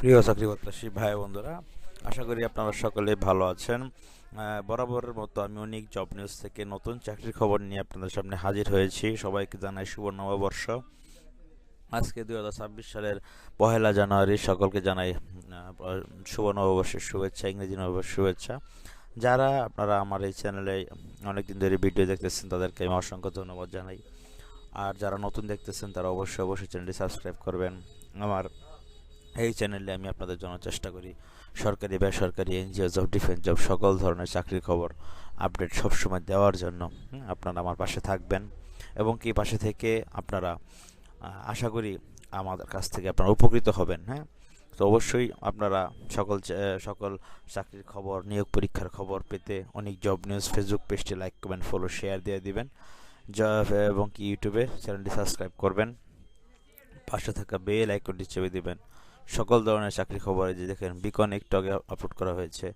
প্রিয় চাকরি প্রত্যাশী ভাই বন্ধুরা, আশা করি আপনারা সকলে ভালো আছেন। বরাবরের মতো আমি অনেক জব নিউজ থেকে নতুন চাকরির খবর নিয়ে আপনাদের সামনে হাজির হয়েছি। সবাইকে জানাই শুভ নববর্ষ। আজকে দুই হাজার ছাব্বিশ সালের পহেলা জানুয়ারি, সকলকে জানাই শুভ নববর্ষের শুভেচ্ছা, ইংরেজি নববর্ষের শুভেচ্ছা। যারা আপনারা আমার এই চ্যানেলে অনেকদিন ধরে ভিডিও দেখতেছেন, তাদেরকে আমি অসংখ্য ধন্যবাদ জানাই। আর যারা নতুন দেখতেছেন, তারা অবশ্যই অবশ্যই চ্যানেলটি সাবস্ক্রাইব করবেন। আমার এই চ্যানেলে আমি আপনাদের জন্য চেষ্টা করি সরকারি, বেসরকারি এনজিও জব ডিফেন্স জব সকল ধরনের চাকরির খবর আপডেট সবসময় দেওয়ার জন্য আপনারা আমার পাশে থাকবেন এবং কি পাশে থেকে আপনারা আশা করি আমাদের কাছ থেকে আপনারা উপকৃত হবেন হ্যাঁ? তো অবশ্যই আপনারা সকল সকল চাকরির খবর, নিয়োগ পরীক্ষার খবর পেতে অনেক জব নিউজ ফেসবুক পেজটি লাইক করবেন ফলো শেয়ার দিয়ে দিবেন। জ- এবং কি ইউটিউবে চ্যানেলটি সাবস্ক্রাইব করবেন। পাশে থাকা বেল আইকনটি চেপে দিবেন। সকল ধরনের চাকরি খবরে যে দেখেন বিকন একটু আগে আপলোড করা হয়েছে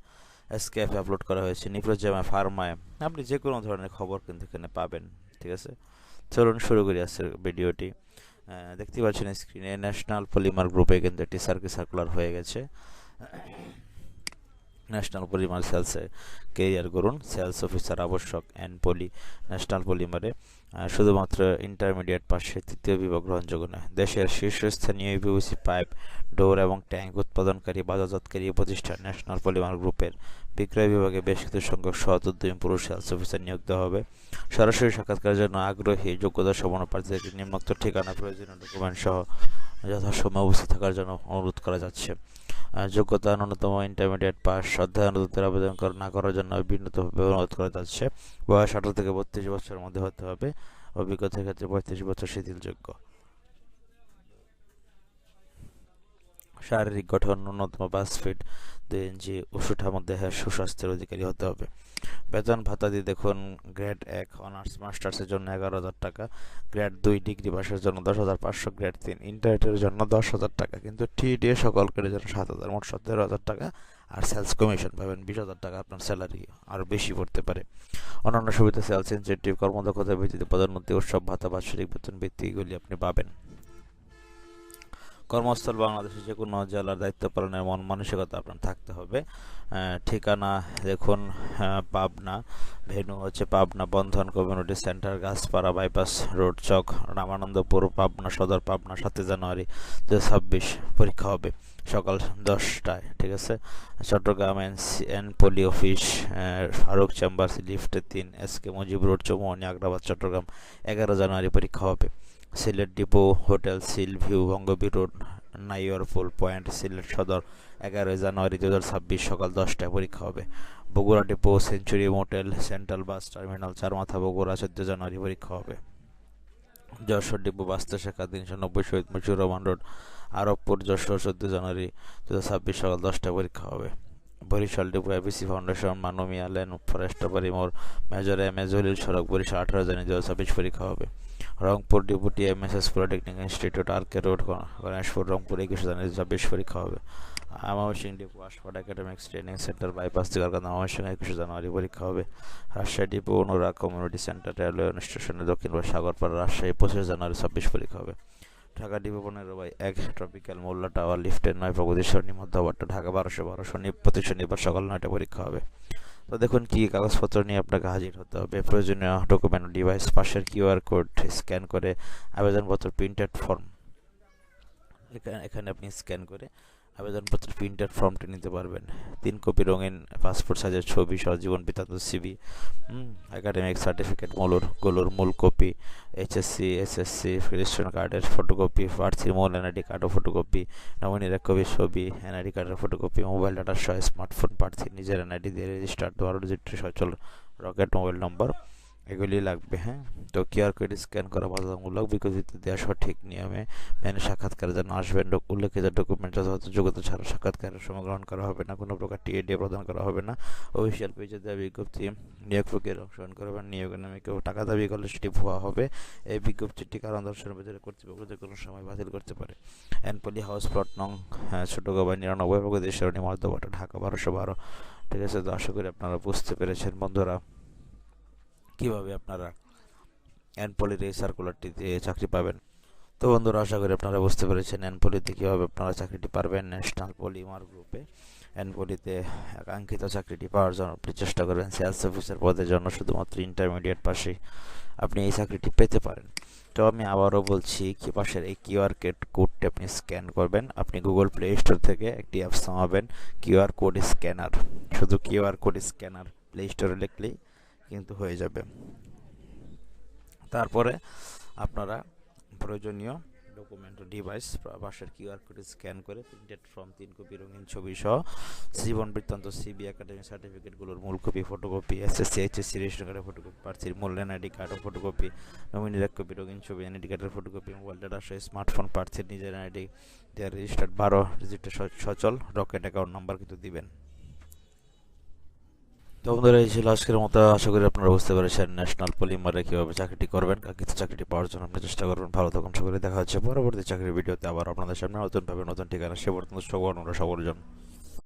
এসকেএফে আপলোড করা হয়েছে নিপ্রোজামে ফার্মায় আপনি যে কোনো ধরনের খবর কিন্তু এখানে পাবেন, ঠিক আছে? চলুন শুরু করি আজকের ভিডিওটি। দেখতে পাচ্ছেন স্ক্রিনে ন্যাশনাল পলিমার গ্রুপে কিন্তু একটি সার্কি সার্কুলার হয়ে গেছে। ন্যাশনাল পলিমার সেলসে কেরিয়ার করুন সেলস অফিসার আবশ্যক অ্যান্ড পলি ন্যাশনাল পলিমারে শুধুমাত্র ইন্টারমিডিয়েট পাশে তৃতীয় বিভাগ গ্রহণযোগ্য নয়। দেশের শীর্ষস্থানীয় ইউপিভিসি পাইপ ডোর এবং ট্যাঙ্ক উৎপাদনকারী, বাজারজাতকারী প্রতিষ্ঠান ন্যাশনাল পলিমার গ্রুপের বিক্রয় বিভাগে বেশ কিছু সংখ্যক সৎ উদ্যমী পুরুষ সেলস অফিসার নিয়োগ দেওয়া হবে। সরাসরি সাক্ষাৎকারের জন্য আগ্রহী, যোগ্যতা সম্পন্ন প্রার্থীদেরকে নিম্নোক্ত ঠিকানা, প্রয়োজনীয় ডকুমেন্ট সহ যথাসময়ে উপস্থিত থাকার জন্য অনুরোধ করা যাচ্ছে। যোগ্যতা ন্যূনতম ইন্টারমিডিয়েট পাস অধ্যয়নরতের আবেদন না করার জন্য বিভিন্নভাবে অনুরোধ করা যাচ্ছে। বয়স আঠারো থেকে বত্রিশ বছরের মধ্যে হতে হবে। অভিজ্ঞতার ক্ষেত্রে পঁয়ত্রিশ বছর শিথিলযোগ্য। শারীরিক গঠন, ন্যূনতম পাঁচ ফিট দুই ইঞ্চি উষুঠাম দেহের সুস্বাস্থ্যের অধিকারী হতে হবে। বেতন ভাতা দিয়ে দেখুন গ্রেড এক অনার্স মাস্টার্সের জন্য এগারো হাজার টাকা গ্রেড দুই ডিগ্রি পাসের জন্য দশ হাজার পাঁচশো গ্রেড তিন ইন্টারনেটের জন্য দশ হাজার টাকা, কিন্তু টিডিএ সকল গ্রেডের জন্য সাত হাজার, মোট সতেরো হাজার টাকা, আর সেলস কমিশন পাবেন বিশ হাজার টাকা আপনার স্যালারি আরও বেশি পড়তে পারে। অন্যান্য সুবিধা সেলস ইনসেন্টিভ কর্মদক্ষতার ভিত্তিতে পদোন্নতি উৎসব, ভাতা বাৎসরিক বেতন বৃত্তি এগুলি আপনি পাবেন। কর্মস্থল বাংলাদেশের যে কোনো জেলার দায়িত্ব পালনের মন মানসিকতা আপনার থাকতে হবে। ঠিকানা দেখুন পাবনা, ভেনু হচ্ছে Pabna Bandhan community centre, Gachpara bypass road চক, রামানন্দপুর, পাবনা সদর, পাবনা সাতই জানুয়ারি দু পরীক্ষা হবে সকাল দশটায়, ঠিক আছে? Chattogram N poly office Farooq chambers লিফটে তিন, S K Mujib road Chowmuhani Agrabad, Chattogram এগারো জানুয়ারি পরীক্ষা হবে। সিলেট ডিপো, হোটেল সিল ভিউ বঙ্গবী রোড, নাইয়র ফুল পয়েন্ট, সিলেট সদর, এগারোই জানুয়ারি দু হাজার ছাব্বিশ সকাল দশটায় পরীক্ষা হবে। Bogura depot, century motel, central bus terminal Charmatha Bogura চোদ্দ জানুয়ারি পরীক্ষা হবে। যশোর ডিপো বাস্তে শাখা তিনশো নব্বই শহীদ মুজিবুর রহমান রোড, আরবপুর, যশোর চোদ্দ জানুয়ারি দু হাজার ছাব্বিশ সকাল দশটায় পরীক্ষা হবে। Barishal depot ABC foundation Manmiya lane forest মোড় মেজর এম এ জলিল সড়ক, বরিশাল আঠারো জানুয়ারি দু ছাব্বিশ পরীক্ষা হবে। Rangpur depot M S S polytechnic institute R K road Ganeshpur, Rangpur একুশে জানুয়ারি ছাব্বিশ পরীক্ষা হবে। Mymensingh depot আশফাট academics training centre, bypass Digarkanda Mymensingh একুশে জানুয়ারি পরীক্ষা হবে। Rajshahi depot, Anurag community centre, railway স্টেশনের দক্ষিণ সাগরপাড়া, রাজশাহী পঁচিশে জানুয়ারি ছাব্বিশ পরীক্ষা হবে। ঢাকা ডিপো পনেরো বাই এক ট্রপিক্যাল মোল্লা টাওয়ার, লিফটের নয় প্রগতি শনি মধ্যবারটা ঢাকা বারোশো বারো শনি প্রতি শনিবার সকাল নয়টা পরীক্ষা হবে। তো দেখুন কী কাগজপত্র নিয়ে আপনাকে হাজির হতে হবে। প্রয়োজনীয় ডকুমেন্ট ডিভাইস পাশের কিউআর কোড স্ক্যান করে আবেদনপত্র প্রিন্টেড ফর্ম এখানে এখানে আপনি স্ক্যান করে আবেদনপত্র প্রিন্টেড ফর্মটি নিতে পারবেন। তিন কপি রঙিন পাসপোর্ট সাইজের ছবি সহ জীবন বৃত্তান্ত সিবি একাডেমিক সার্টিফিকেট মূলর, গুলোর মূল কপি এইচএসসি এসএসসি রেজিস্ট্রেশন কার্ডের ফটোকপি প্রার্থীর মূল এনআইডি কার্ড ও ফটোকপি নমিনির কপি ছবি এনআইডি কার্ডের ফটোকপি মোবাইল ডাটা সহ স্মার্টফোন প্রার্থী নিজের এনআইডি দিয়ে রেজিস্টার্ড বারো ডিজিটের সচল রকেট মোবাইল নম্বর এগুলি লাগবে হ্যাঁ? তো কিউআর কোড স্ক্যান করা বাধ্যতামূলক বিকশিত দেওয়া সঠিক নিয়মে মেনে সাক্ষাৎকারের জন্য আসবেন উল্লেখিত ডকুমেন্ট যথাযথ যোগ্যতা ছাড়া সাক্ষাৎকারের সময় গ্রহণ করা হবে না, কোনো প্রকার টিএডিএ প্রদান করা হবে না। অফিসিয়াল পেজে দেওয়া বিজ্ঞপ্তি, নিয়োগ প্রক্রিয়ার অংশগ্রহণ করবেন নিয়োগের নামে কেউ টাকা দাবি করলে সেটি ভুয়া হবে। এই বিজ্ঞপ্তিটি কারণ দর্শনের ভিতরে কর্তৃপক্ষ যে কোনো সময় বাতিল করতে পারে। অ্যানপলি হাউস প্লট নং ছোট গবাই নিরানব্বই প্রগতি সরণি মধ্যবাটা ঢাকা বারোশো বারো। ঠিক আছে, তো আশা করি আপনারা বুঝতে পেরেছেন, বন্ধুরা। কীভাবে আপনারা অ্যানপলির এই সার্কুলারটি দিয়ে চাকরি পাবেন? তো বন্ধুরা, আশা করি আপনারা বুঝতে পেরেছেন এনপলিতে কীভাবে আপনারা চাকরিটি পারবেন। ন্যাশনাল পলিমার গ্রুপে এনপলিতে আকাঙ্ক্ষিত চাকরিটি পাওয়ার জন্য আপনি চেষ্টা করবেন। সেলস অফিসার পদের জন্য শুধুমাত্র ইন্টারমিডিয়েট পাশে আপনি এই চাকরিটি পেতে পারেন। তো আমি আবারও বলছি, কি পাশের এই কিউআর কোড কোডটি আপনি স্ক্যান করবেন। আপনি গুগল প্লে স্টোর থেকে একটি অ্যাপস নামাবেন কিউআর কোড স্ক্যানার শুধু কিউআর কোড স্ক্যানার প্লে স্টোরে লিখলেই কিন্তু হয়ে যাবে। তারপরে আপনারা প্রয়োজনীয় ডকুমেন্ট ডিভাইস পাশের কিউআর কোড স্ক্যান করে প্রিন্টেড ফর্ম তিন কপি রঙিন ছবি সহ জীবন বৃত্তান্ত সিবি একাডেমি সার্টিফিকেটগুলোর মূল copy photocopy SSC HSC ration কার্ডের ফটোকপি প্রার্থীর মূল্যায়ন আইডি কার্ড ও ফটোকপি নমিনির এক কপি রঙিন ছবি এনআইডি কার্ডের ফটোকপি মোবাইল ডাটা সহ স্মার্টফোন প্রার্থীর নিজের আইডি দেয়ার রেজিস্টার্ড বারো রেজিস্টার সচল রকেট অ্যাকাউন্ট নাম্বার কিন্তু দিবেন। তো বন্ধুরা, এই ছিল আজকের মতো। আশা করি আপনারা বুঝতে পেরেছেন ন্যাশনাল পলিমারে কীভাবে চাকরিটি করবেন, কাঙ্ক্ষিত চাকরিটি পাওয়ার জন্য আপনি চেষ্টা করবেন। ভালো থাকুন সকলে, দেখা হচ্ছে পরবর্তী চাকরির ভিডিওতে আবার আপনাদের সামনে নতুনভাবে নতুন ঠিকানা সে পর্যন্ত সবার আমরা জন্য